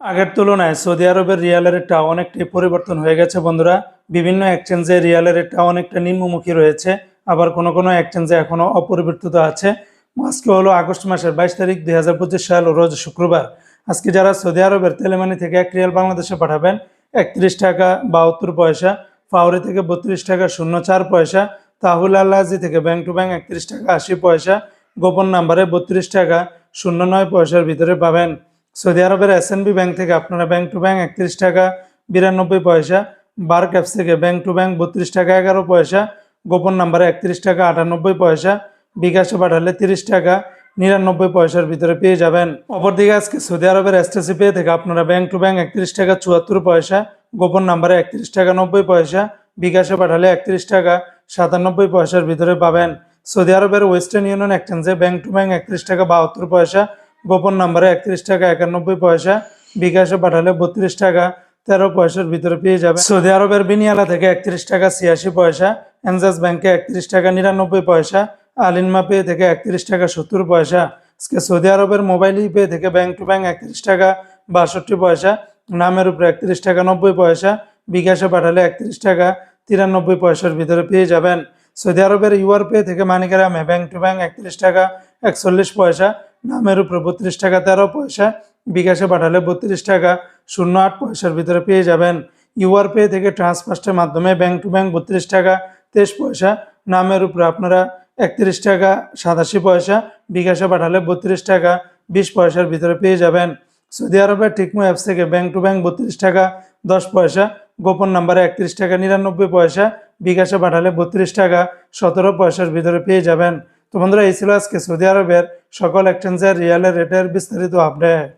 আগের তুলনায় সৌদি আরবের রিয়ালের রেটটা অনেকটাই পরিবর্তন হয়ে গেছে, বন্ধুরা। বিভিন্ন এক্সচেঞ্জে রিয়ালের রেটটা অনেকটা নিম্নমুখী রয়েছে। আবার কোনো কোনো এক্সচেঞ্জে এখনও অপরিবর্তিত আছে। আজকে হলো আগস্ট মাসের বাইশ তারিখ দুই হাজার পঁচিশ সাল, রোজ শুক্রবার। আজকে যারা সৌদি আরবের তেলেমানি থেকে এক রিয়াল বাংলাদেশে পাঠাবেন, একত্রিশ টাকা বাহাত্তর পয়সা ফাউরি থেকে বত্রিশ টাকা শূন্য চার পয়সা, তাহুল আল্লাহাজি থেকে ব্যাংক টু ব্যাংক একত্রিশ টাকা আশি পয়সা, গোপন নাম্বারে বত্রিশ টাকা শূন্য নয় পয়সার ভিতরে পাবেন। সৌদি আরবের এসএনবি ব্যাংক থেকে আপনারা ব্যাংক টু ব্যাংক একত্রিশ টাকা, বিরানব্বই পয়সা বার ক্যাপস থেকে ব্যাংক টু ব্যাংক বত্রিশ টাকা, এগারো পয়সা, গোপন নাম্বারে একত্রিশ টাকা, আটানব্বই পয়সা, বিকাশে পাঠালে তিরিশ টাকা, নিরানব্বই পয়সার ভিতরে পেয়ে যাবেন। অপরদিকে আজকে সৌদি আরবের এসটিসি পে থেকে আপনারা ব্যাংক টু ব্যাংক একত্রিশ টাকা, চুয়াত্তর পয়সা, গোপন নাম্বারে একত্রিশ টাকা, নব্বই পয়সা, বিকাশে পাঠালে একত্রিশ টাকা, সাতানব্বই পয়সার ভিতরে পাবেন। সৌদি আরবের ওয়েস্টার্ন ইউনিয়ন এক্সচেঞ্জে ব্যাংক টু ব্যাংক একত্রিশ টাকা, বাহাত্তর পয়সা গোপন নাম্বারে একত্রিশ টাকা একানব্বই পয়সা, বিকাশে পাঠালে বত্রিশ টাকা তেরো পয়সার ভিতরে পেয়ে যাবে। সৌদি আরবের বিনিয়ালা থেকে একত্রিশ টাকা ছিয়াশি পয়সা, এনজাস ব্যাংকে একত্রিশ টাকা নিরানব্বই পয়সা আলিনমা পে থেকে একত্রিশ টাকা সত্তর পয়সা, আজকে সৌদি আরবের মোবাইল পে থেকে ব্যাংক টু ব্যাংক একত্রিশ টাকা বাষট্টি পয়সা, নামের উপরে একত্রিশ টাকা নব্বই পয়সা, বিকাশে পাঠালে একত্রিশ টাকা তিরানব্বই পয়সার ভিতরে পেয়ে যাবেন। সৌদি আরবের ইউআর পে থেকে মানিকারামে ব্যাংক টু ব্যাংক একত্রিশ টাকা একচল্লিশ পয়সা নামের উপরে বত্রিশ টাকা, তেরো পয়সা, বিকাশে পাঠালে বত্রিশ টাকা, শূন্য আট পয়সার ভিতরে পেয়ে যাবেন। ইউআর পে থেকে ট্রান্সফার্স্টের মাধ্যমে ব্যাংক টু ব্যাংক বত্রিশ টাকা, তেইশ পয়সা, নামের উপরে আপনারা একত্রিশ টাকা, সাতাশি পয়সা, বিকাশে পাঠালে বত্রিশ টাকা, বিশ পয়সার ভিতরে পেয়ে যাবেন। সৌদি আরবের টিকমো অ্যাপস থেকে ব্যাংক টু ব্যাংক বত্রিশ টাকা, দশ পয়সা, গোপন নাম্বারে একত্রিশ টাকা, নিরানব্বই পয়সা, বিকাশে পাঠালে বত্রিশ টাকা, সতেরো পয়সার ভিতরে পেয়ে যাবেন। তো বন্ধুরা, এই ছিল আজকে সৌদি আরবের সকল এক্সচেঞ্জের রিয়ালের রেটের বিস্তারিত আপডেট